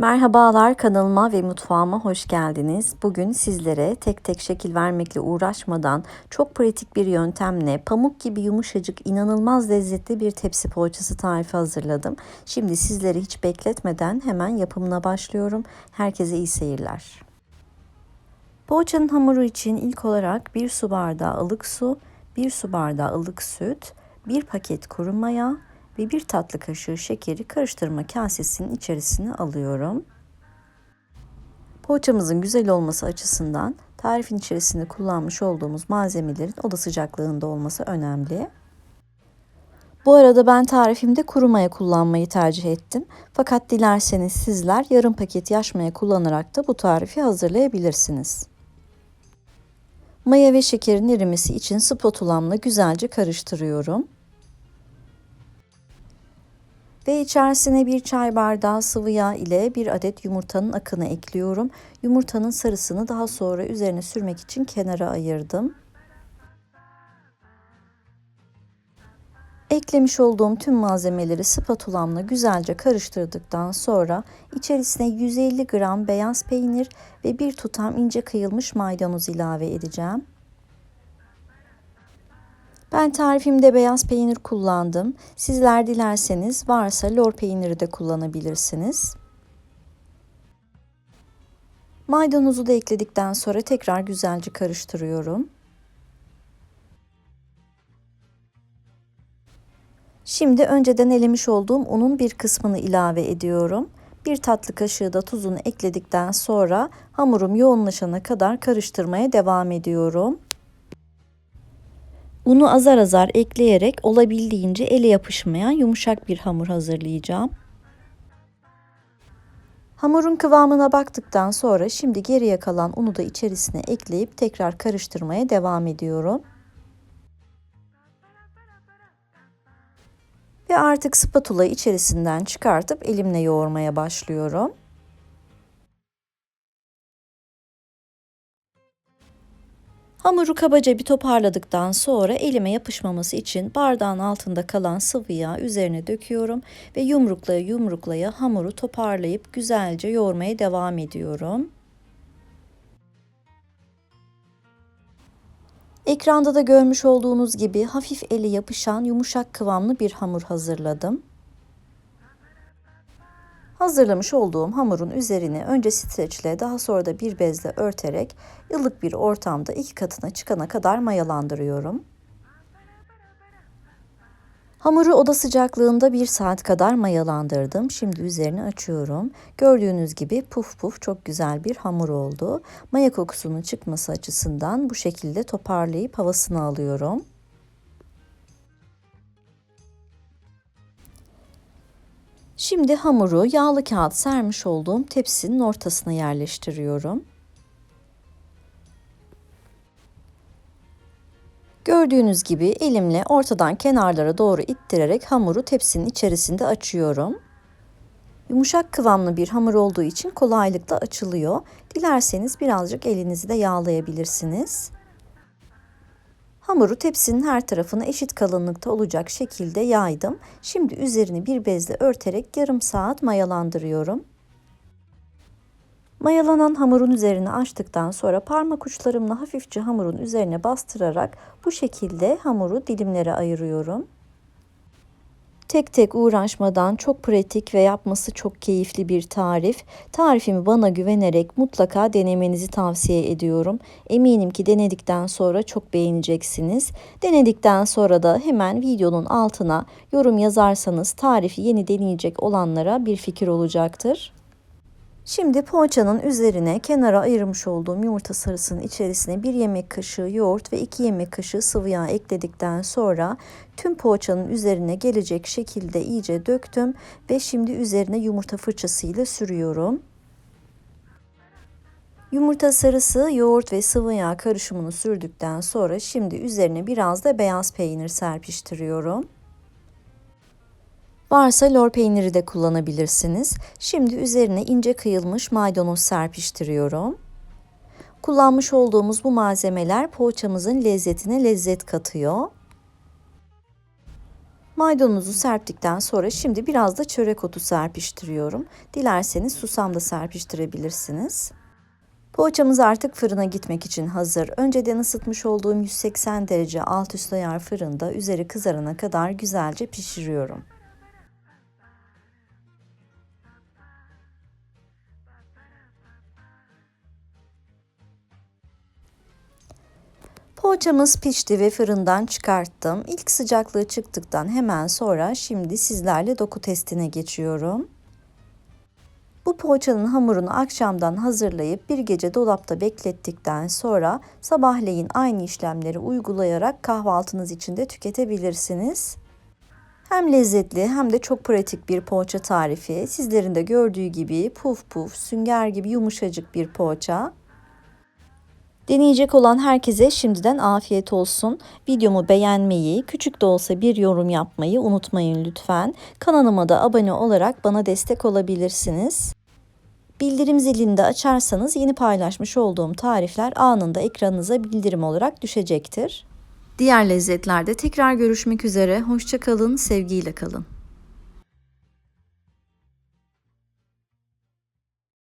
Merhabalar kanalıma ve mutfağıma hoş geldiniz. Bugün sizlere tek tek şekil vermekle uğraşmadan çok pratik bir yöntemle pamuk gibi yumuşacık inanılmaz lezzetli bir tepsi poğaçası tarifi hazırladım. Şimdi sizleri hiç bekletmeden hemen yapımına başlıyorum. Herkese iyi seyirler. Poğaçanın hamuru için ilk olarak 1 su bardağı ılık su, 1 su bardağı ılık süt, 1 paket kuru maya, ve bir tatlı kaşığı şekeri karıştırma kasesinin içerisine alıyorum. Poğaçamızın güzel olması açısından tarifin içerisinde kullanmış olduğumuz malzemelerin oda sıcaklığında olması önemli. Bu arada ben tarifimde kuru maya kullanmayı tercih ettim. Fakat dilerseniz sizler yarım paket yaş maya kullanarak da bu tarifi hazırlayabilirsiniz. Maya ve şekerin erimesi için spatulamla güzelce karıştırıyorum ve içerisine bir çay bardağı sıvı yağ ile bir adet yumurtanın akını ekliyorum. Yumurtanın sarısını daha sonra üzerine sürmek için kenara ayırdım. Eklemiş olduğum tüm malzemeleri spatulamla güzelce karıştırdıktan sonra içerisine 150 gram beyaz peynir ve bir tutam ince kıyılmış maydanoz ilave edeceğim. Ben tarifimde beyaz peynir kullandım. Sizler dilerseniz varsa lor peyniri de kullanabilirsiniz. Maydanozu da ekledikten sonra tekrar güzelce karıştırıyorum. Şimdi önceden elemiş olduğum unun bir kısmını ilave ediyorum. Bir tatlı kaşığı da tuzunu ekledikten sonra hamurum yoğunlaşana kadar karıştırmaya devam ediyorum. Unu azar azar ekleyerek olabildiğince ele yapışmayan yumuşak bir hamur hazırlayacağım. Hamurun kıvamına baktıktan sonra şimdi geriye kalan unu da içerisine ekleyip tekrar karıştırmaya devam ediyorum. Ve artık spatula içerisinden çıkartıp elimle yoğurmaya başlıyorum. Hamuru kabaca bir toparladıktan sonra elime yapışmaması için bardağın altında kalan sıvı yağ üzerine döküyorum ve yumruklaya yumruklaya hamuru toparlayıp güzelce yoğurmaya devam ediyorum. Ekranda da görmüş olduğunuz gibi hafif eli yapışan yumuşak kıvamlı bir hamur hazırladım. Hazırlamış olduğum hamurun üzerine önce streçle daha sonra da bir bezle örterek ılık bir ortamda iki katına çıkana kadar mayalandırıyorum. Hamuru oda sıcaklığında bir saat kadar mayalandırdım. Şimdi üzerini açıyorum. Gördüğünüz gibi puf puf çok güzel bir hamur oldu. Maya kokusunun çıkması açısından bu şekilde toparlayıp havasını alıyorum. Şimdi hamuru yağlı kağıt sermiş olduğum tepsinin ortasına yerleştiriyorum. Gördüğünüz gibi elimle ortadan kenarlara doğru ittirerek hamuru tepsinin içerisinde açıyorum. Yumuşak kıvamlı bir hamur olduğu için kolaylıkla açılıyor. Dilerseniz birazcık elinizi de yağlayabilirsiniz. Hamuru tepsinin her tarafına eşit kalınlıkta olacak şekilde yaydım. Şimdi üzerini bir bezle örterek yarım saat mayalandırıyorum. Mayalanan hamurun üzerine açtıktan sonra parmak uçlarımla hafifçe hamurun üzerine bastırarak bu şekilde hamuru dilimlere ayırıyorum. Tek tek uğraşmadan çok pratik ve yapması çok keyifli bir tarif. Tarifimi bana güvenerek mutlaka denemenizi tavsiye ediyorum. Eminim ki denedikten sonra çok beğeneceksiniz. Denedikten sonra da hemen videonun altına yorum yazarsanız tarifi yeni deneyecek olanlara bir fikir olacaktır. Şimdi poğaçanın üzerine kenara ayırmış olduğum yumurta sarısının içerisine bir yemek kaşığı yoğurt ve iki yemek kaşığı sıvı yağ ekledikten sonra tüm poğaçanın üzerine gelecek şekilde iyice döktüm ve şimdi üzerine yumurta fırçasıyla sürüyorum. Yumurta sarısı, yoğurt ve sıvı yağ karışımını sürdükten sonra şimdi üzerine biraz da beyaz peynir serpiştiriyorum. Varsa lor peyniri de kullanabilirsiniz. Şimdi üzerine ince kıyılmış maydanoz serpiştiriyorum. Kullanmış olduğumuz bu malzemeler poğaçamızın lezzetine lezzet katıyor. Maydanozu serptikten sonra şimdi biraz da çörek otu serpiştiriyorum. Dilerseniz susam da serpiştirebilirsiniz. Poğaçamız artık fırına gitmek için hazır. Önceden ısıtmış olduğum 180 derece alt üst ayar fırında üzeri kızarana kadar güzelce pişiriyorum. Poğaçamız pişti ve fırından çıkarttım. İlk sıcaklığı çıktıktan hemen sonra şimdi sizlerle doku testine geçiyorum. Bu poğaçanın hamurunu akşamdan hazırlayıp bir gece dolapta beklettikten sonra sabahleyin aynı işlemleri uygulayarak kahvaltınız için de tüketebilirsiniz. Hem lezzetli hem de çok pratik bir poğaça tarifi. Sizlerin de gördüğü gibi puf puf, sünger gibi yumuşacık bir poğaça. Deneyecek olan herkese şimdiden afiyet olsun. Videomu beğenmeyi, küçük de olsa bir yorum yapmayı unutmayın lütfen. Kanalıma da abone olarak bana destek olabilirsiniz. Bildirim zilini de açarsanız yeni paylaşmış olduğum tarifler anında ekranınıza bildirim olarak düşecektir. Diğer lezzetlerde tekrar görüşmek üzere. Hoşçakalın, sevgiyle kalın.